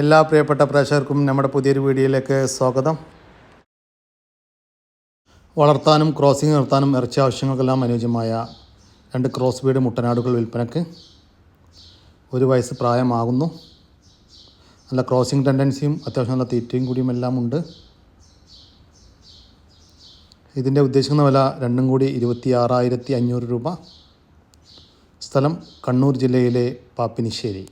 എല്ലാ പ്രിയപ്പെട്ട പ്രേക്ഷകർക്കും നമ്മുടെ പുതിയൊരു വീഡിയോയിലേക്ക് സ്വാഗതം. വളർത്താനും ക്രോസിംഗ് നിർത്താനും ഇറച്ചി ആവശ്യങ്ങൾക്കെല്ലാം അനുയോജ്യമായ രണ്ട് ക്രോസ് ബീഡ് മുട്ടനാടുകൾ വിൽപ്പനക്ക് ഒരു വയസ്സ് പ്രായമാകുന്നു. നല്ല ക്രോസിംഗ് ടെൻഡൻസിയും അത്യാവശ്യം നല്ല തീറ്റയും കൂടിയും എല്ലാം ഉണ്ട്. ഇതിന്റെ ഉദ്ദേശിക്കുന്ന വില രണ്ടും കൂടി ഇരുപത്തി ആറായിരത്തി അഞ്ഞൂറ് രൂപ. സ്ഥലം കണ്ണൂർ ജില്ലയിലെ പാപ്പിനിശ്ശേരി.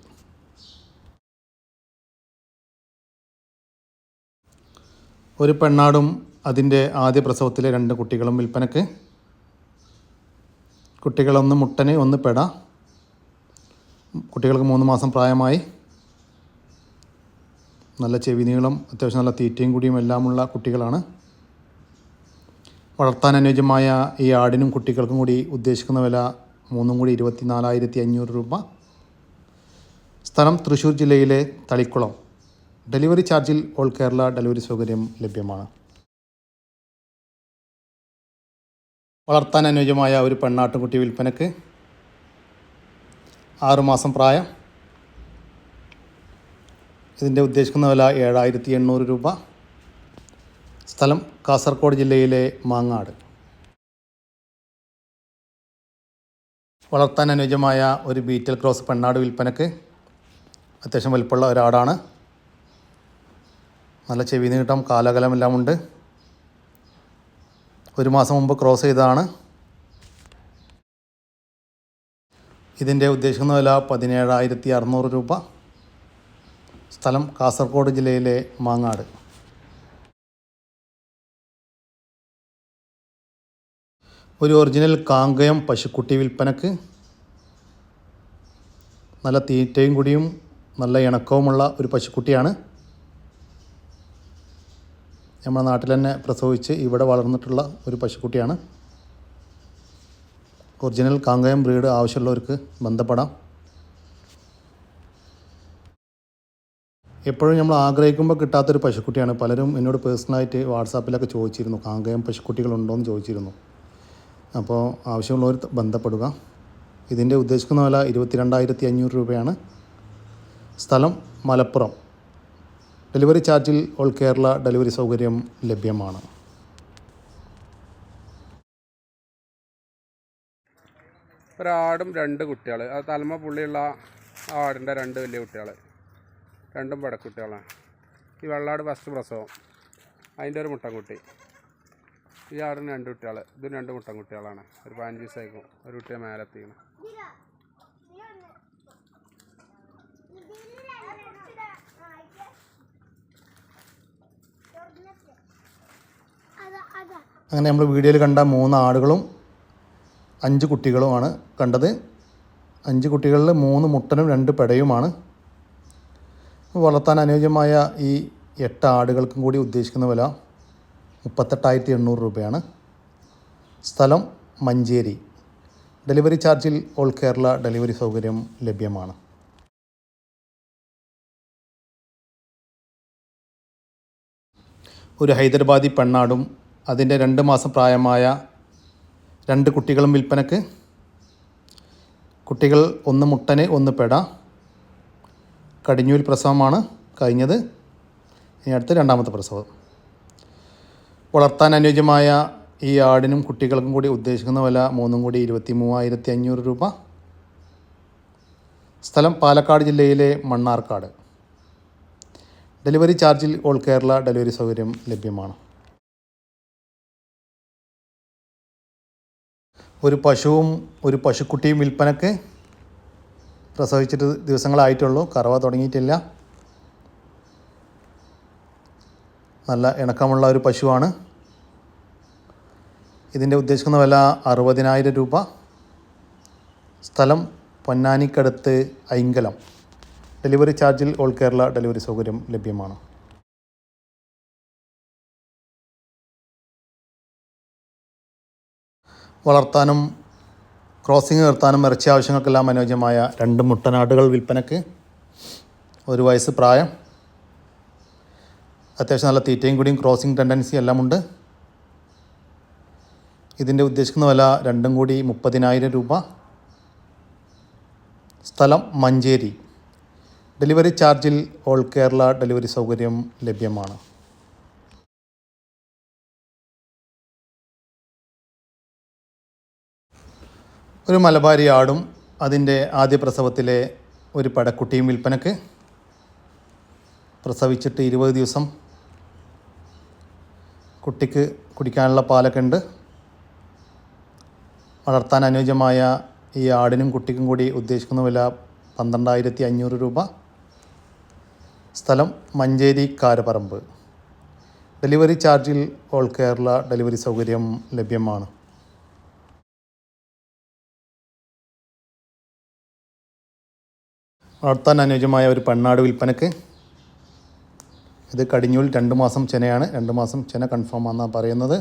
ഒരു പെണ്ണാടും അതിന്റെ ആദ്യ പ്രസവത്തിലെ രണ്ട് കുട്ടികളും വിൽപ്പനക്ക്. കുട്ടികളൊന്ന് മുട്ടന് ഒന്ന് പെട. കുട്ടികൾക്ക് മൂന്ന് മാസം പ്രായമായി. നല്ല ചെവി നീളം അത്യാവശ്യം നല്ല തീറ്റയും കൂടിയും എല്ലാമുള്ള കുട്ടികളാണ്. വളർത്താൻ അനുയോജ്യമായ ഈ ആടിനും കുട്ടികൾക്കും കൂടി ഉദ്ദേശിക്കുന്ന വില മൂന്നും കൂടി ഇരുപത്തി നാലായിരത്തി അഞ്ഞൂറ് രൂപ. സ്ഥലം തൃശ്ശൂർ ജില്ലയിലെ തളിക്കുളം. ഡെലിവറി ചാർജിൽ ഓൾ കേരള ഡെലിവറി സൗകര്യം ലഭ്യമാണ്. വളർത്താൻ അനുയോജ്യമായ ഒരു പെണ്ണാട്ടുകുട്ടി വിൽപ്പനക്ക് ആറുമാസം പ്രായം. ഇതിന്റെ ഉദ്ദേശിക്കുന്ന വില ഏഴായിരത്തി എണ്ണൂറ് രൂപ. സ്ഥലം കാസർഗോഡ് ജില്ലയിലെ മാങ്ങാട്. വളർത്താൻ അനുയോജ്യമായ ഒരു ബീറ്റൽ ക്രോസ് പെണ്ണാട് വിൽപ്പനക്ക് അത്യാവശ്യം വലുപ്പമുള്ള ഒരാടാണ്. നല്ല ചെവി നീട്ടം കാലകലമെല്ലാം ഉണ്ട്. ഒരു മാസം മുമ്പ് ക്രോസ് ചെയ്തതാണ്. ഇതിന്റെ ഉദ്ദേശിക്കുന്ന വില പതിനേഴായിരത്തി അറുന്നൂറ് രൂപ. സ്ഥലം കാസർഗോഡ് ജില്ലയിലെ മാങ്ങാട്. ഒരു ഒറിജിനൽ കാങ്കയം പശുക്കുട്ടി വിൽപ്പനക്ക്. നല്ല തീറ്റയും കൂടിയും നല്ല ഇണക്കവുമുള്ള ഒരു പശുക്കുട്ടിയാണ്. നമ്മുടെ നാട്ടിൽ തന്നെ പ്രസവിച്ച് ഇവിടെ വളർന്നിട്ടുള്ള ഒരു പശുക്കുട്ടിയാണ്. ഒറിജിനൽ കാങ്കയം ബ്രീഡ് ആവശ്യമുള്ളവർക്ക് ബന്ധപ്പെടാം. എപ്പോഴും നമ്മൾ ആഗ്രഹിക്കുമ്പോൾ കിട്ടാത്തൊരു പശുക്കുട്ടിയാണ്. പലരും എന്നോട് പേഴ്സണലായിട്ട് വാട്സാപ്പിലൊക്കെ ചോദിച്ചിരുന്നു കാങ്കയം പശുക്കുട്ടികളുണ്ടോ എന്ന് ചോദിച്ചിരുന്നു. അപ്പോൾ ആവശ്യമുള്ളവർ ബന്ധപ്പെടുക. ഇതിന്റെ ഉദ്ദേശിക്കുന്ന വില ഇരുപത്തിരണ്ടായിരത്തി അഞ്ഞൂറ് രൂപയാണ്. സ്ഥലം മലപ്പുറം. ഡെലിവറി ചാർജിൽ ഓൾ കേരള ഡെലിവറി സൗകര്യം ലഭ്യമാണ്. ഒരാടും രണ്ട് കുട്ടികൾ അത് തലമ പുള്ളിയുള്ള ആടിന്റെ രണ്ട് വലിയ കുട്ടികൾ രണ്ടും പടക്കുട്ടികളാണ് ഈ വെള്ളാട് ഫസ്റ്റ് പ്രസവം. അതിന്റെ ഒരു മുട്ടൻകുട്ടി. ഈ ആടിന് രണ്ട് കുട്ടികൾ ഇതും രണ്ട് മുട്ടൻകുട്ടികളാണ്. ഒരു പതിനഞ്ച് ദിവസമായിരിക്കും ഒരു കുട്ടിയെ മേലെത്തിക്കണം അങ്ങനെ നമ്മൾ വീഡിയോയിൽ കണ്ട മൂന്ന് ആടുകളും അഞ്ച് കുട്ടികളുമാണ് കണ്ടത്. അഞ്ച് കുട്ടികളിൽ മൂന്ന് മുട്ടനും രണ്ട് പെടയുമാണ്. വളർത്താൻ അനുയോജ്യമായ ഈ എട്ട് ആടുകൾക്കും കൂടി ഉദ്ദേശിക്കുന്ന വില മുപ്പത്തെട്ടായിരത്തി എണ്ണൂറ് രൂപയാണ്. സ്ഥലം മഞ്ചേരി. ഡെലിവറി ചാർജിൽ ഓൾ കേരള ഡെലിവറി സൗകര്യം ലഭ്യമാണ്. ഒരു ഹൈദരാബാദി പെണ്ണാടും അതിന്റെ രണ്ട് മാസം പ്രായമായ രണ്ട് കുട്ടികളും വിൽപ്പനക്ക്. കുട്ടികൾ ഒന്ന് മുട്ടന് ഒന്ന് പെട. കടിഞ്ഞൂൽ പ്രസവമാണ് കഴിഞ്ഞത്. ഇനി അടുത്ത് രണ്ടാമത്തെ പ്രസവം. വളർത്താൻ അനുയോജ്യമായ ഈ ആടിനും കുട്ടികൾക്കും കൂടി ഉദ്ദേശിക്കുന്ന വില മൂന്നും കൂടി ഇരുപത്തി മൂവായിരത്തി അഞ്ഞൂറ് രൂപ. സ്ഥലം പാലക്കാട് ജില്ലയിലെ മണ്ണാർക്കാട്. ഡെലിവറി ചാർജിൽ ഓൾ കേരള ഡെലിവറി സൗകര്യം ലഭ്യമാണ്. ഒരു പശുവും ഒരു പശുക്കുട്ടിയും വിൽപ്പനക്ക് പ്രസവിച്ചിട്ട് ദിവസങ്ങളായിട്ടുള്ളൂ. കറവ തുടങ്ങിയിട്ടില്ല. നല്ല ഇണക്കമുള്ള ഒരു പശുവാണ്. ഇതിന്റെ ഉദ്ദേശിക്കുന്ന വില അറുപതിനായിരം രൂപ. സ്ഥലം പൊന്നാനിക്കടുത്ത് ഐങ്കലം ഡെലിവറി ചാർജിൽ ഓൾ കേരള ഡെലിവറി സൗകര്യം ലഭ്യമാണ്. വളർത്താനും ക്രോസിംഗ് നിർത്താനും ഇറച്ചി ആവശ്യങ്ങൾക്കെല്ലാം അനുയോജ്യമായ രണ്ട് മുട്ടനാടുകൾ വിൽപ്പനക്ക് ഒരു വയസ്സ് പ്രായം. അത്യാവശ്യം നല്ല തീറ്റയും കൂടിയും ക്രോസിംഗ് ടെൻഡൻസി എല്ലാം ഉണ്ട്. ഇതിന്റെ ഉദ്ദേശിക്കുന്ന വില രണ്ടും കൂടി മുപ്പതിനായിരം രൂപ. സ്ഥലം മഞ്ചേരി. ഡെലിവറി ചാർജിൽ ഓൾ കേരള ഡെലിവറി സൗകര്യം ലഭ്യമാണ്. ഒരു മലബാരി ആടും അതിന്റെ ആദ്യ പ്രസവത്തിലെ ഒരു പടക്കുട്ടിയും വിൽപ്പനക്ക് പ്രസവിച്ചിട്ട് ഇരുപത് ദിവസം കുട്ടിക്ക് കുടിക്കാനുള്ള പാലൊക്കെ ഉണ്ട്. വളർത്താൻ അനുയോജ്യമായ ഈ ആടിനും കുട്ടിക്കും കൂടി ഉദ്ദേശിക്കുന്ന വില പന്ത്രണ്ടായിരത്തി അഞ്ഞൂറ് രൂപ. സ്ഥലം മഞ്ചേരി കാരപറമ്പ്. ഡെലിവറി ചാർജിൽ ഓൾ കേരള ഡെലിവറി സൗകര്യം ലഭ്യമാണ്. വളർത്താൻ അനുയോജ്യമായ ഒരു പെണ്ണാട് വിൽപ്പനക്ക് ഇത് കടിഞ്ഞൂൽ രണ്ട് മാസം ചെനയാണ്. രണ്ട് മാസം ചെന കൺഫേം ആണെന്നാണ് പറയുന്നത്.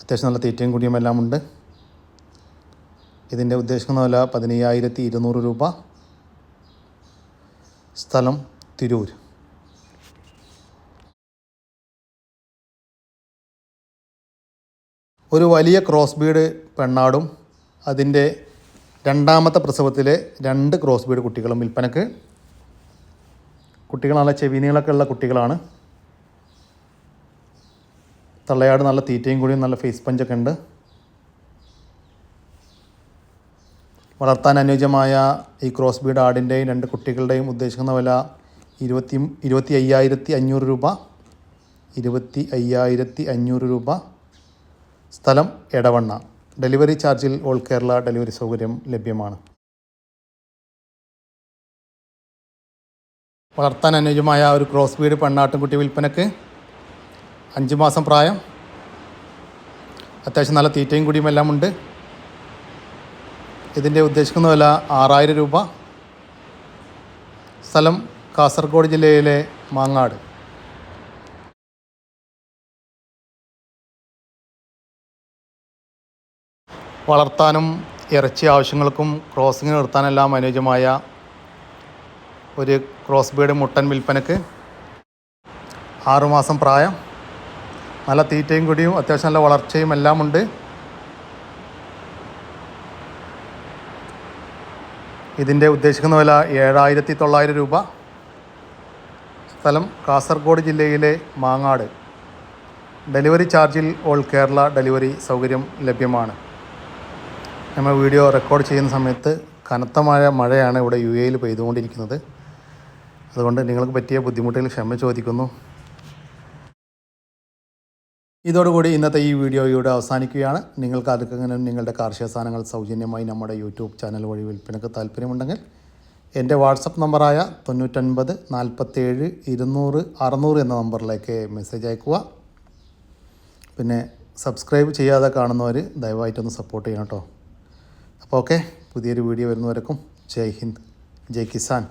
അത്യാവശ്യം നല്ല തീറ്റയും കുടിയും എല്ലാം ഉണ്ട്. ഇതിന്റെ ഉദ്ദേശിക്കുന്ന വില പതിനയ്യായിരത്തി ഇരുന്നൂറ് രൂപ. സ്ഥലം തിരൂർ. ഒരു വലിയ ക്രോസ് ബീഡ് പെണ്ണാടും അതിന്റെ രണ്ടാമത്തെ പ്രസവത്തിലെ രണ്ട് ക്രോസ് ബീഡ് കുട്ടികളും വിൽപ്പനക്ക്. കുട്ടികൾ നല്ല ചെവിനീളൊക്കെ ഉള്ള കുട്ടികളാണ്. തള്ളയാട് നല്ല തീറ്റയും കൂടിയും നല്ല ഫേസ് പഞ്ചൊക്കെ ഉണ്ട്. വളർത്താൻ അനുയോജ്യമായ ഈ ക്രോസ് ബീഡ് ആടിന്റെയും രണ്ട് കുട്ടികളുടെയും ഉദ്ദേശിക്കുന്ന വില ഇരുപത്തി ഇരുപത്തി അയ്യായിരത്തി അഞ്ഞൂറ് രൂപ. ഇരുപത്തി അയ്യായിരത്തി അഞ്ഞൂറ് രൂപ. സ്ഥലം എടവണ്ണ. ഡെലിവറി ചാർജിൽ ഓൾ കേരള ഡെലിവറി സൗകര്യം ലഭ്യമാണ്. വളർത്താൻ അനുയോജ്യമായ ഒരു ക്രോസ് ബീഡ് പെണ്ണാട്ടുംകുട്ടി വിൽപ്പനക്ക് അഞ്ച് മാസം പ്രായം. അത്യാവശ്യം നല്ല തീറ്റയും കുടിയും എല്ലാം ഉണ്ട്. ഇതിന്റെ ഉദ്ദേശിക്കുന്ന വില ആറായിരം രൂപ. സ്ഥലം കാസർഗോഡ് ജില്ലയിലെ മാങ്ങാട്. വളർത്താനും ഇറച്ചി ആവശ്യങ്ങൾക്കും ക്രോസിങ് നിർത്താനെല്ലാം അനുയോജ്യമായ ഒരു ക്രോസ് ബീഡ് മുട്ടൻ വിൽപ്പനക്ക് ആറുമാസം പ്രായം. നല്ല തീറ്റയും കൂടിയും അത്യാവശ്യം നല്ല വളർച്ചയും എല്ലാം ഉണ്ട്. ഇതിന്റെ ഉദ്ദേശിക്കുന്ന വില ഏഴായിരത്തി തൊള്ളായിരം രൂപ. സ്ഥലം കാസർഗോഡ് ജില്ലയിലെ മാങ്ങാട്. ഡെലിവറി ചാർജിൽ ഓൾ കേരള ഡെലിവറി സൗകര്യം ലഭ്യമാണ്. നമ്മൾ വീഡിയോ റെക്കോർഡ് ചെയ്യുന്ന സമയത്ത് കനത്ത മഴ മഴയാണ് ഇവിടെ യു എയിൽ പെയ്തുകൊണ്ടിരിക്കുന്നത്. അതുകൊണ്ട് നിങ്ങൾക്ക് പറ്റിയ ബുദ്ധിമുട്ടുകൾ ക്ഷമ ചോദിക്കുന്നു. ഇതോടുകൂടി ഇന്നത്തെ ഈ വീഡിയോ ഇവിടെ അവസാനിക്കുകയാണ്. നിങ്ങൾക്ക് അതൊക്കെ നിങ്ങളുടെ കാർഷിക സാധനങ്ങൾ സൗജന്യമായി നമ്മുടെ യൂട്യൂബ് ചാനൽ വഴി വിൽപ്പനക്ക് താല്പര്യമുണ്ടെങ്കിൽ എന്റെ വാട്സപ്പ് നമ്പറായ തൊണ്ണൂറ്റൊൻപത് നാൽപ്പത്തേഴ് ഇരുന്നൂറ് അറുന്നൂറ് എന്ന നമ്പറിലേക്ക് മെസ്സേജ് അയക്കുക. പിന്നെ സബ്സ്ക്രൈബ് ചെയ്യാതെ കാണുന്നവർ ദയവായിട്ടൊന്ന് സപ്പോർട്ട് ചെയ്യണം കേട്ടോ. അപ്പോൾ ഓക്കെ പുതിയൊരു വീഡിയോ വരുന്നവരക്കും ജയ് ഹിന്ദ് ജയ് കിസാൻ.